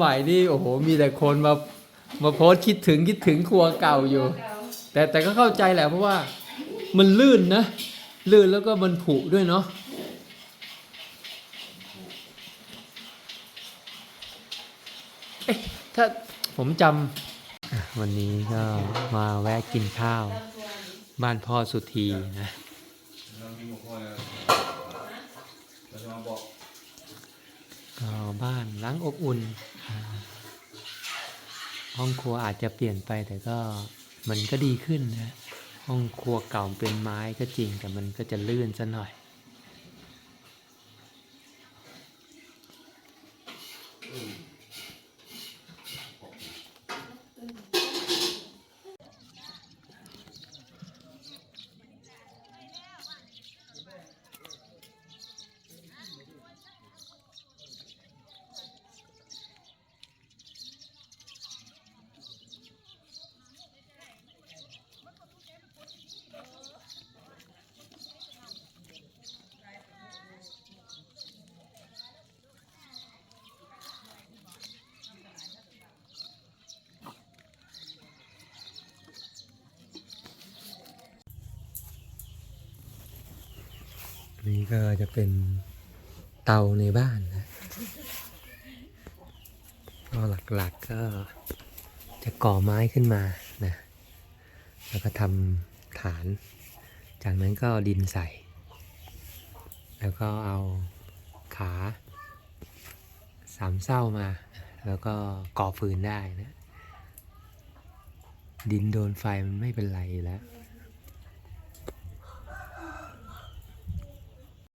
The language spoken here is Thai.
ใหม่นี่โอ้โหมีแต่คนมามาโพสคิดถึงคิดถึงครัวเก่าอยู่ แต่แต่ก็เข้าใจแหละเพราะว่ามันลื่นนะ ลื่นแล้วก็มันผุด้วยเนาะถ้าผมจำวันนี้ก็มาแวะกินข้าว บ้านพ่อสุธีนะเราจะมาบอก บ้านล้างอบอุ่น ห้องครัวอาจจะเปลี่ยนไปแต่ก็มันก็ดีขึ้นนะ ห้องครัวเก่าเป็นไม้ก็จริงแต่มันก็จะลื่นซะหน่อย นี่ก็จะเป็นเตาในบ้านนะก็หลักๆก็จะก่อไม้ขึ้นมานะ แล้วก็ทำฐาน จากนั้นก็ดินใส่ แล้วก็เอาขาสามเศร้ามา แล้วก็ก่อฟืนได้นะ ดินโดนไฟมันไม่เป็นไรแล้ว